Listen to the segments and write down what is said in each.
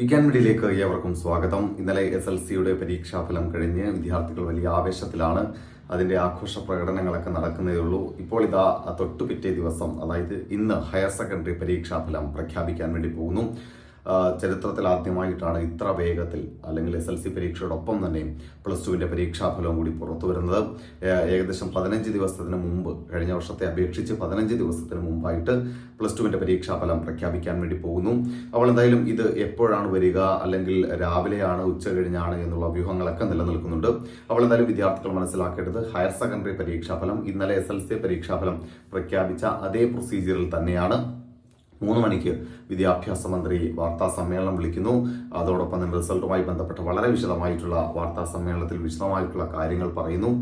വിജ്ഞാൻ മീഡിയയിലേക്ക് ഏവർക്കും സ്വാഗതം. ഇന്നലെ എസ് എൽ സിയുടെ പരീക്ഷാഫലം കഴിഞ്ഞ് വിദ്യാർത്ഥികൾ വലിയ ആവേശത്തിലാണ്. അതിന്റെ ആഘോഷ പ്രകടനങ്ങളൊക്കെ നടക്കുന്നതേ ഉള്ളൂ ഇപ്പോൾ ഇതാ തൊട്ടുപിറ്റേ ദിവസം അതായത് ഇന്ന് ഹയർ സെക്കൻഡറി പരീക്ഷാഫലം പ്രഖ്യാപിക്കാൻ വേണ്ടി പോകുന്നു. ചരിത്രത്തിൽ ആദ്യമായിട്ടാണ് ഇത്ര വേഗത്തിൽ അല്ലെങ്കിൽ എസ് എൽ സി പരീക്ഷയോടൊപ്പം തന്നെ പ്ലസ് ടുവിന്റെ പരീക്ഷാഫലവും കൂടി പുറത്തു വരുന്നത്. ഏകദേശം പതിനഞ്ച് ദിവസത്തിന് മുമ്പ് കഴിഞ്ഞ വർഷത്തെ അപേക്ഷിച്ച് പതിനഞ്ച് ദിവസത്തിന് മുമ്പായിട്ട് പ്ലസ് ടുവിന്റെ പരീക്ഷാഫലം പ്രഖ്യാപിക്കാൻ വേണ്ടി പോകുന്നു. അപ്പോൾ എന്തായാലും ഇത് എപ്പോഴാണ് വരിക അല്ലെങ്കിൽ രാവിലെയാണ് ഉച്ച കഴിഞ്ഞാണ് എന്നുള്ള വ്യൂഹങ്ങളൊക്കെ നിലനിൽക്കുന്നുണ്ട്. അപ്പോൾ എന്തായാലും വിദ്യാർത്ഥികൾ മനസ്സിലാക്കേണ്ടത് ഹയർ സെക്കൻഡറി പരീക്ഷാഫലം ഇന്നലെ എസ് എൽ സി പരീക്ഷാഫലം പ്രഖ്യാപിച്ച അതേ പ്രൊസീജിയറിൽ തന്നെയാണ്. മൂന്ന് മണിക്ക് വിദ്യാഭ്യാസ മന്ത്രി വാർത്താ സമ്മേളനം വിളിക്കുന്നു. അതോടൊപ്പം തന്നെ റിസൾട്ടുമായി ബന്ധപ്പെട്ട വളരെ വിശദമായിട്ടുള്ള വാർത്താ സമ്മേളനത്തിൽ വിശദമായിട്ടുള്ള കാര്യങ്ങൾ പറയുന്നു.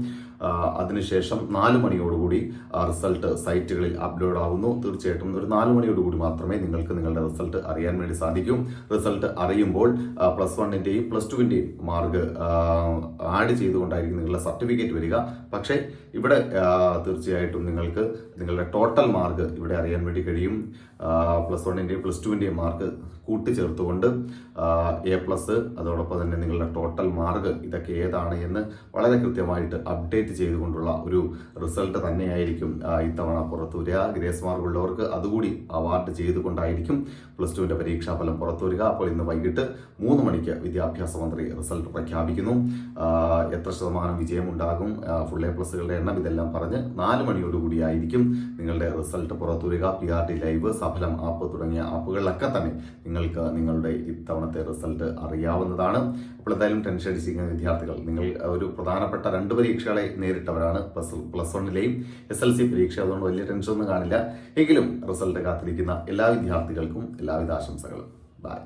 അതിനുശേഷം നാല് മണിയോടുകൂടി റിസൾട്ട് സൈറ്റുകളിൽ അപ്ലോഡ് ആവുന്നു. തീർച്ചയായിട്ടും ഒരു നാല് മണിയോടുകൂടി മാത്രമേ നിങ്ങൾക്ക് നിങ്ങളുടെ റിസൾട്ട് അറിയാൻ വേണ്ടി സാധിക്കൂ. റിസൾട്ട് അറിയുമ്പോൾ പ്ലസ് വണ്ണിന്റെയും പ്ലസ് ടുവിന്റെയും മാർക്ക് ആഡ് ചെയ്തുകൊണ്ടായിരിക്കും നിങ്ങളുടെ സർട്ടിഫിക്കറ്റ് വരിക. പക്ഷേ ഇവിടെ തീർച്ചയായിട്ടും നിങ്ങൾക്ക് നിങ്ങളുടെ ടോട്ടൽ മാർക്ക് ഇവിടെ അറിയാൻ വേണ്ടി കഴിയും. പ്ലസ് വണ്ണിന്റെയും പ്ലസ് ടുവിന്റെയും മാർക്ക് കൂട്ടിച്ചേർത്തുകൊണ്ട് എ പ്ലസ് അതോടൊപ്പം തന്നെ നിങ്ങളുടെ ടോട്ടൽ മാർക്ക് ഇതൊക്കെ ഏതാണ് എന്ന് വളരെ കൃത്യമായിട്ട് അപ്ഡേറ്റ് ചെയ്തുകൊണ്ടുള്ള ഒരു റിസൾട്ട് തന്നെയായിരിക്കും ഇത്തവണ പുറത്തു വരിക. ഗ്രേസ് മാർക്ക് ഉള്ളവർക്ക് അതുകൂടി അവാർഡ് ചെയ്തുകൊണ്ടായിരിക്കും പ്ലസ് ടുവിന്റെ പരീക്ഷാഫലം പുറത്തു വരിക. അപ്പോൾ ഇന്ന് വൈകിട്ട് മൂന്ന് മണിക്ക് വിദ്യാഭ്യാസ മന്ത്രി റിസൾട്ട് പ്രഖ്യാപിക്കുന്നു. എത്ര ശതമാനം വിജയമുണ്ടാകും? ഫുൾ എ പ്ലസുകളുടെ എണ്ണം ഇതെല്ലാം പറഞ്ഞ് നാല് മണിയോടുകൂടിയായിരിക്കും നിങ്ങളുടെ റിസൾട്ട് പുറത്തു വരിക. P R D live Saphalam app തുടങ്ങിയ ആപ്പുകളിലൊക്കെ തന്നെ നിങ്ങൾക്ക് നിങ്ങളുടെ ഇത്തവണത്തെ റിസൾട്ട് അറിയാവുന്നതാണ്. അപ്പോൾ എന്തായാലും ടെൻഷൻ അടിച്ചിരിക്കുന്ന വിദ്യാർത്ഥികൾ നിങ്ങൾ ഒരു പ്രധാനപ്പെട്ട രണ്ട് പരീക്ഷകളെ നേരിട്ടവരാണ് പ്ലസ് പ്ലസ് വണ്ണിലെയും എസ് എൽ സി പരീക്ഷ. അതുകൊണ്ട് വലിയ ടെൻഷൻ ഒന്നും കാണില്ല. എങ്കിലും റിസൾട്ട് കാത്തിരിക്കുന്ന എല്ലാ വിദ്യാർത്ഥികൾക്കും എല്ലാവിധ ആശംസകളും. ബൈ